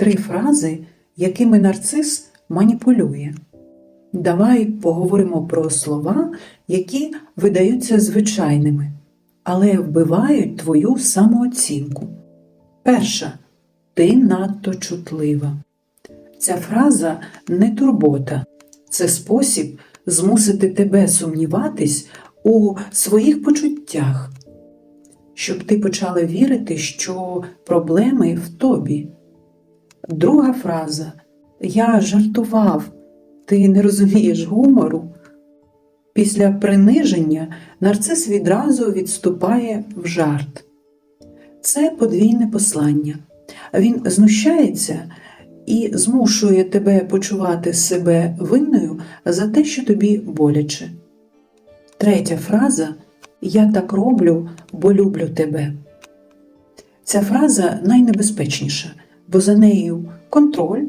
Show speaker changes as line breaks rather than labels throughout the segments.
три фрази, якими нарцис маніпулює. Давай поговоримо про слова, які видаються звичайними, але вбивають твою самооцінку. Перша ти надто чутлива. Ця фраза не турбота, це спосіб змусити тебе сумніватись у своїх почуттях, щоб ти почала вірити, що проблеми в тобі. Друга фраза Я жартував, ти не розумієш гумору. Після приниження нарцис відразу відступає в жарт. Це подвійне послання. Він знущається і змушує тебе почувати себе винною за те, що тобі боляче. Третя фраза Я так роблю, бо люблю тебе. Ця фраза найнебезпечніша, бо за нею контроль,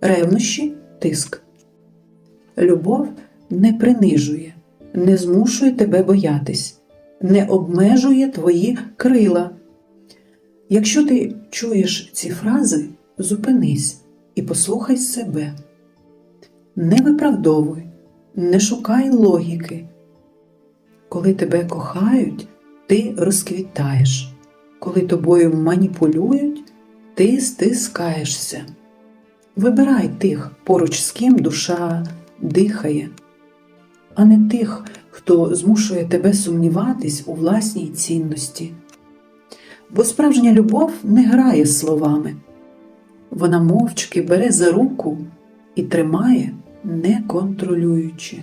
ревнощі, тиск. Любов не принижує, не змушує тебе боятись, не обмежує твої крила. Якщо ти чуєш ці фрази, зупинись і послухай себе. Не виправдовуй, не шукай логіки. Коли тебе кохають, ти розквітаєш. Коли тобою маніпулюють, ти стискаєшся. Вибирай тих, поруч з ким душа дихає, а не тих, хто змушує тебе сумніватись у власній цінності. Бо справжня любов не грає словами. Вона мовчки бере за руку і тримає, не контролюючи.